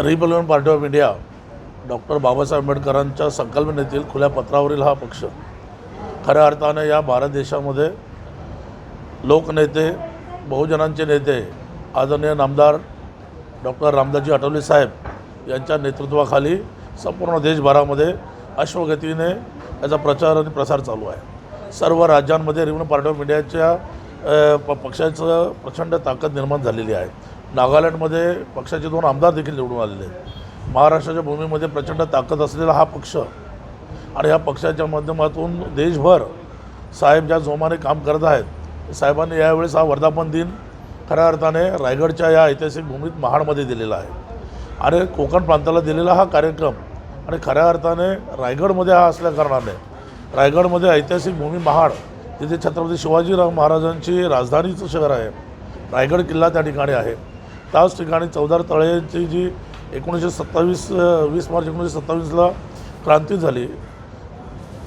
Republican party of India doctor Babasaheb आंबेडकरांच्या संकल्पनेतील खुल्या पत्रावरील हा पक्ष खऱ्या अर्थाने या भारत देशामध्ये लोकनेते बहुजनांचे नेते आदरणीय नामदार डॉक्टर रामदासजी आठवले साहेब यांच्या नेतृत्वाखाली संपूर्ण देशभरामध्ये अश्वगतीने याचा प्रचार आणि प्रसार चालू आहे. सर्व राज्यांमध्ये रिपब्लिकन पार्टी ऑफ इंडियाच्या प पक्षाचं प्रचंड ताकद निर्माण झालेली आहे. नागालँडमध्ये पक्षाचे दोन आमदार देखील निवडून आलेले आहेत. महाराष्ट्राच्या भूमीमध्ये प्रचंड ताकद असलेला हा पक्ष आणि ह्या पक्षाच्या माध्यमातून देशभर साहेब ज्या जोमाने काम करत आहेत साहेबांनी यावेळेस हा वर्धापन दिन खऱ्या अर्थाने रायगडच्या या ऐतिहासिक भूमीत महाडमध्ये दिलेला आहे. आणि कोकण प्रांताला दिलेला हा कार्यक्रम आणि खऱ्या अर्थाने रायगडमध्ये हा असल्याकारणाने रायगडमध्ये ऐतिहासिक भूमी महाड तिथे छत्रपती शिवाजीराव महाराजांची राजधानीचं शहर आहे. रायगड किल्ला त्या ठिकाणी आहे. त्याच ठिकाणी चौदार तळेची जी एकोणीसशे सत्तावीस वीस मार्च एकोणीसशे सत्तावीसला क्रांती झाली.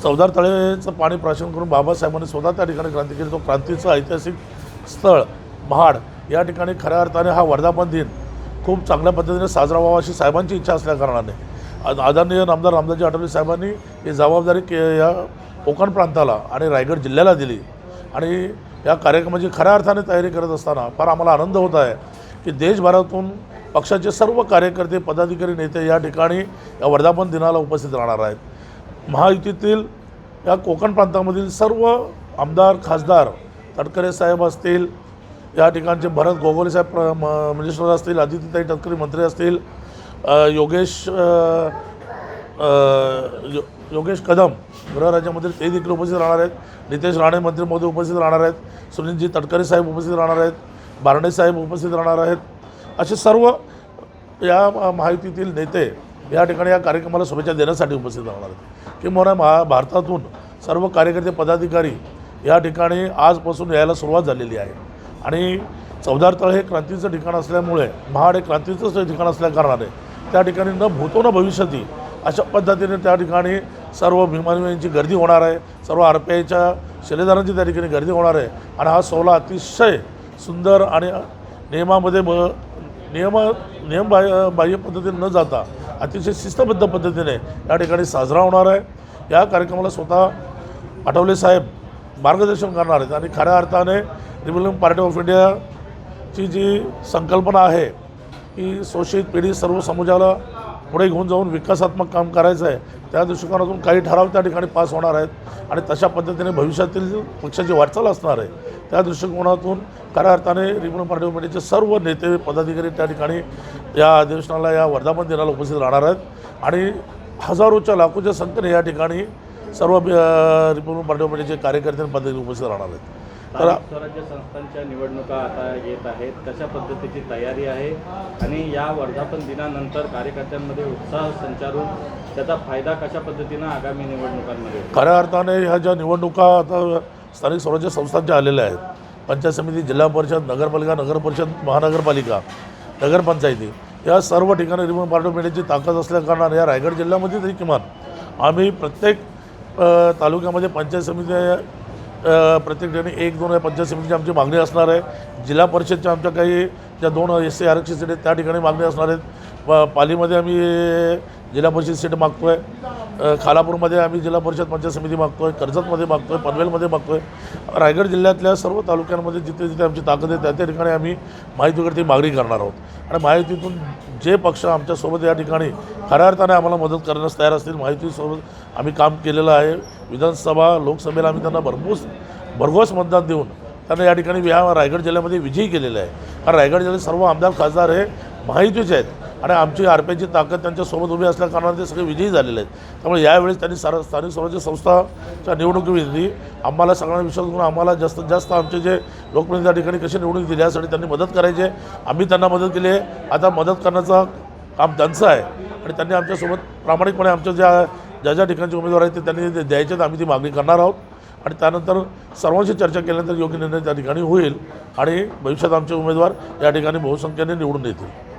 चौदार तळेचं पाणी प्राशन करून बाबासाहेबांनी स्वतः त्या ठिकाणी क्रांती केली. तो क्रांतीचं ऐतिहासिक स्थळ महाड या ठिकाणी खऱ्या अर्थाने हा वर्धापन दिन खूप चांगल्या पद्धतीने साजरा व्हावा अशी साहेबांची इच्छा असल्याकारणाने आज आदरणीय नामदार रामदासजी आठवले साहेबांनी ही जबाबदारी के या कोकण प्रांताला आणि रायगड जिल्ह्याला दिली. आणि या कार्यक्रमाची खऱ्या अर्थाने तयारी करत असताना फार आम्हाला आनंद होत आहे. की देशभरातून पक्षाचे सर्व कार्यकर्ते पदाधिकारी नेते या ठिकाणी या वर्धापन दिनाला उपस्थित राहणार आहेत. महायुतीतील या कोकण प्रांतामधील सर्व आमदार खासदार तटकरे साहेब असतील या ठिकाणचे भरत गोगोले साहेब प्र- म- मिनिस्टर असतील आदित्यताई तटकरे मंत्री असतील योगेश यो योगेश कदम गृहराज्यामधील ते देखील उपस्थित राहणार आहेत. नितेश राणे मंत्री उपस्थित राहणार आहेत. सुनीलजी तटकरे साहेब उपस्थित राहणार आहेत. बारणे साहेब उपस्थित राहणार आहेत. असे सर्व या म- महायुतीतील नेते या ठिकाणी या कार्यक्रमाला शुभेच्छा देण्यासाठी उपस्थित राहणार आहेत. किंवा महा भारतातून सर्व कार्यकर्ते पदाधिकारी या ठिकाणी आजपासून यायला सुरुवात झालेली आहे. आणि चौदार तळ हे क्रांतीचं ठिकाण असल्यामुळे महाड हे क्रांतीचंच ठिकाण असल्याकारणाने त्या ठिकाणी न भूतो न भविष्यती अशा पद्धतीने त्या ठिकाणी सर्व भीमानियांची गर्दी होणार आहे. सर्व आर पी आयच्या शिलेदारांची त्या ठिकाणी गर्दी होणार आहे. आणि हा सोहळा अतिशय सुंदर आणि नियमामध्ये ब नियम नियम बाह्य बाह्य पद्धतीने न जाता अतिशय शिस्तबद्ध पद्धतीने या ठिकाणी साजरा होणार आहे. या कार्यक्रमाला स्वतः आठवले साहेब मार्गदर्शन करणार आहेत आणि खऱ्या अर्थाने रिपब्लिकन पार्टी ऑफ इंडियाची जी संकल्पना आहे की शोषित पिढी सर्व समाजाला पुढे घेऊन जाऊन विकासात्मक काम करायचं आहे त्या दृष्टिकोनातून काही ठराव त्या ठिकाणी पास होणार आहेत. आणि तशा पद्धतीने भविष्यातील पक्षाची वाटचाल असणार आहे. त्या दृष्टिकोनातून खऱ्या अर्थाने रिपब्लिकन पार्टी ऑफ सर्व नेते पदाधिकारी त्या ठिकाणी या अधिवेशनाला या वर्धापन दिनाला उपस्थित राहणार आहेत. आणि हजारोच्या लाखोच्या संख्येने या ठिकाणी सर्व अ, रिपब्लिकन पार्टी ऑफ कार्यकर्ते आणि पदाधिकारी उपस्थित राहणार आहेत. तर स्वराज्य संस्थांच्या निवडणुका आता येत आहेत कशा पद्धतीची तयारी आहे आणि या वर्धापन दिनानंतर कार्यकर्त्यांमध्ये उत्साह संचारून त्याचा फायदा कशा पद्धतीनं आगामी निवडणुकांमध्ये? खऱ्या अर्थाने ह्या ज्या निवडणुका आता स्थानिक स्वराज्य संस्थांच्या आलेल्या आहेत पंचायत समिती जिल्हा परिषद नगरपालिका नगरपरिषद महानगरपालिका नगरपंचायती या सर्व ठिकाणी रिमोट पार्टी ऑफ इंडियाची ताकद असल्याकारणाने या रायगड जिल्ह्यामध्ये तरी किमान आम्ही प्रत्येक तालुक्यामध्ये पंचायत समिती प्रत्येक ठिकाणी एक दोन या पंचायत समितीची आमची मागणी असणार आहे. जिल्हा परिषदच्या आमच्या काही ज्या दोन एस सी आरक्षित सीट आहेत त्या ठिकाणी मागणी असणार आहेत. प पालीमध्ये आम्ही जिल्हा परिषद सीट मागतो आहे खालापूरमध्ये आम्ही जिल्हा परिषद पंचायत समिती मागतो आहे कर्जतमध्ये मागतो आहे पनवेलमध्ये मागतो आहे रायगड जिल्ह्यातल्या सर्व तालुक्यांमध्ये जिथे जिथे आमची ताकद आहे त्या त्या ठिकाणी आम्ही माहितीवरती मागणी करणार आहोत. आणि माहितीतून जे पक्ष आमच्यासोबत या ठिकाणी खऱ्या अर्थाने आम्हाला मदत करण्यास तयार असतील माहितीसोबत आम्ही काम केलेलं आहे. विधानसभा लोकसभेला आम्ही त्यांना भरपूर भरघोस मतदान देऊन त्यांना या ठिकाणी या रायगड जिल्ह्यामध्ये विजयी केलेला आहे. कारण रायगड जिल्ह्यात सर्व आमदार खासदार हे माहितीचे आहेत. आणि आमची आर पी आयची ताकद त्यांच्यासोबत उभी असल्याकारणाने ते सगळे विजयी झालेले आहेत. त्यामुळे यावेळेस त्यांनी सार स्थानिक स्वराज्य संस्थाच्या निवडणुकीविधी आम्हाला सगळ्यांना विश्वास करून आम्हाला जास्तीत जास्त आमचे जे लोकप्रतिनिधी त्या ठिकाणी कशी निवडणूक दिली यासाठी त्यांनी मदत करायची आहे. आम्ही त्यांना मदत केली आहे. आता मदत करण्याचं काम त्यांचं आहे. आणि त्यांनी आमच्यासोबत प्रामाणिकपणे आमच्या ज्या ज्या ज्या ठिकाणचे उमेदवार आहेत ते त्यांनी ते द्यायचे आहेत आम्ही ती मागणी करणार आहोत. आणि त्यानंतर सर्वांशी चर्चा केल्यानंतर योग्य निर्णय त्या ठिकाणी होईल. आणि भविष्यात आमचे उमेदवार या ठिकाणी बहुसंख्येने निवडून येतील.